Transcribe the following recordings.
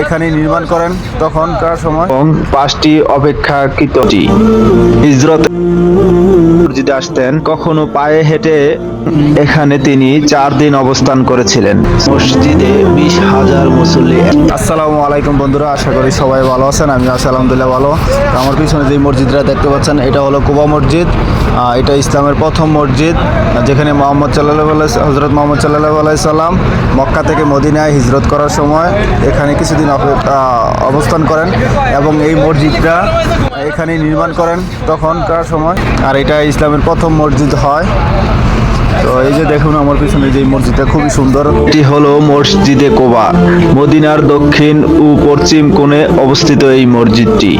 এখানে নির্মাণ করেন তখনকার সময়। এবং পাঁচটি অপেক্ষাকৃত হিজরত আসতেন কখনো পায়ে হেঁটে এখানে তিনি চার দিন অবস্থান করেছিলেন। মসজিদে বিশ হাজার মুসল্লি আসসালামু আলাইকুম বন্ধুরা, আশা করি সবাই ভালো আছেন, আমি আছি আলহামদুলিল্লাহ ভালো। আমার পিছনে যে মসজিদটা দেখতে পাচ্ছেন, এটা হলো কুবা মসজিদ। এটা ইসলামের প্রথম মসজিদ, যেখানে মোহাম্মদ সাল্লাহ হজরত মোহাম্মদ সাল্লাহ আলাইসাল্লাম মক্কা থেকে মদিনায় হিজরত করার সময় এখানে কিছুদিন অবস্থান করেন এবং এই মসজিদটা এখানে নির্মাণ করেন তখনকার সময়। আর এটা ইসলামের প্রথম মসজিদ হয়। তো এই যে দেখুন আমার পিছনে যে মসজিদটা খুবই সুন্দর। এটি হলো মসজিদে কোবা। মদিনার দক্ষিণ ও পশ্চিম কোণে অবস্থিত এই মসজিদটি।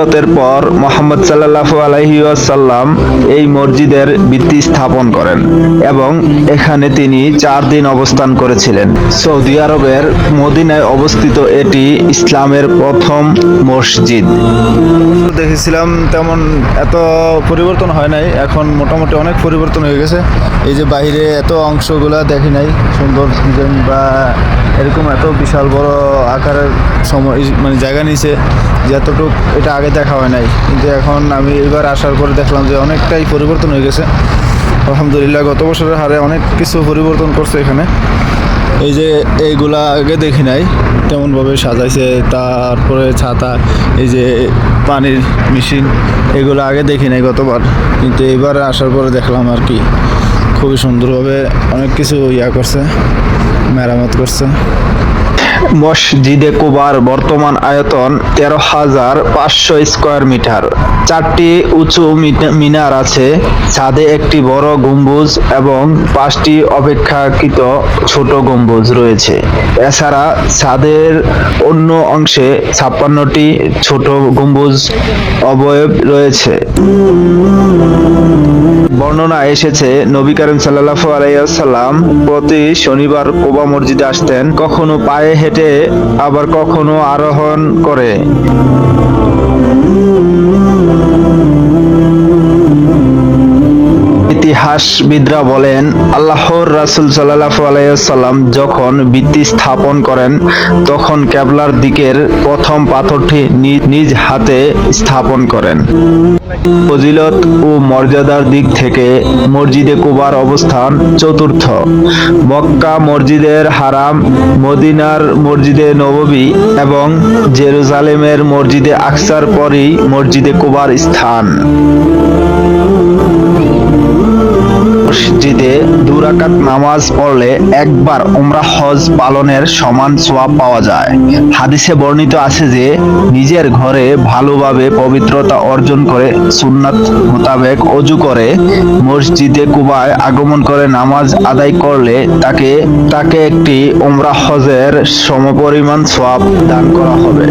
হিজরতের পর মোহাম্মদ সাল্লাল্লাহু আলাইহি ওয়াসাল্লাম এই মসজিদের ভিত্তি স্থাপন করেন এবং এখানে তিনি চার দিন অবস্থান করেছিলেন। সৌদি আরবের মদিনায় অবস্থিত এটি ইসলামের প্রথম মসজিদ। দেখেছিলাম তেমন এত পরিবর্তন হয় নাই, এখন মোটামুটি অনেক পরিবর্তন হয়ে গেছে। এই যে বাইরে এত অংশগুলা দেখি নাই, সুন্দর বা এরকম এত বিশাল বড় আকারের সময় মানে জায়গা নিয়েছে যে এতটুকু এটা আগে দেখা হয় নাই। কিন্তু এখন আমি এবার আসার পরে দেখলাম যে অনেকটাই পরিবর্তন হয়ে গেছে। আলহামদুলিল্লাহ, গত বছরের হারে অনেক কিছু পরিবর্তন করছে এখানে। এই যে এইগুলা আগে দেখি নাই, কেমনভাবে সাজাইছে, তারপরে ছাতা, এই যে পানির মেশিন, এগুলো আগে দেখি নাই গতবার। কিন্তু এবার আসার পরে দেখলাম আর কি, খুবই সুন্দরভাবে অনেক কিছু ইয়া করছে, মেরামত করছে। মসজিদে কুবার বর্তমান আয়তন তেরো হাজার পাঁচশো স্কোয়ার মিটার। চারটি উঁচু মিনা- মিনার আছে, ছাদে একটি বড় গম্বুজ এবং পাঁচটি অপেক্ষাকৃত ছোট গম্বুজ রয়েছে। এছাড়া ছাদের অন্য অংশে ছাপ্পান্নটি ছোট গম্বুজ অবয়ব রয়েছে। বর্ণনা এসেছে, নবী করিম সাল্লাল্লাহু আলাইসাল্লাম প্রতি শনিবার কোবা মসজিদে আসতেন। কখনো পায়ে হেঁটে আবার কখনো আরোহণ করে। ইতিহাসবিদরা বলেন, আল্লাহর রাসুল সাল্লাল্লাহু আলাইসাল্লাম যখন ভিত্তি স্থাপন করেন, তখন কেবলার দিকের প্রথম পাথরটি নিজ হাতে স্থাপন করেন। ফজিলত ও মর্যাদার দিক থেকে মসজিদে কুবার অবস্থান চতুর্থ। মক্কা মসজিদের হারাম, মদিনার মসজিদে নববী এবং জেরুজালেমের মসজিদে আকসার পরই মসজিদে কুবার স্থান। দুরাকাত নামাজ পড়লে একবার উমরা হজ পালনের সমান সোয়াব পাওয়া যায়। হাদিসে বর্ণিত আছে যে, নিজের ঘরে ভালোভাবে পবিত্রতা অর্জন করে সুন্নাত মোতাবেক অজু করে, মসজিদে কুবায় আগমন করে নামাজ আদায় করলে তাকে তাকে একটি উমরা হজের সমপরিমাণ সোয়াব দান করা হবে।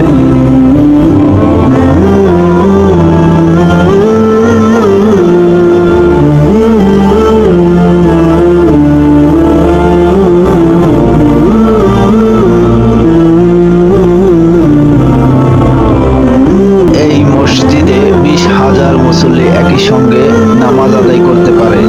মুসল্লি একই সঙ্গে নামাজ আদায় করতে পারে।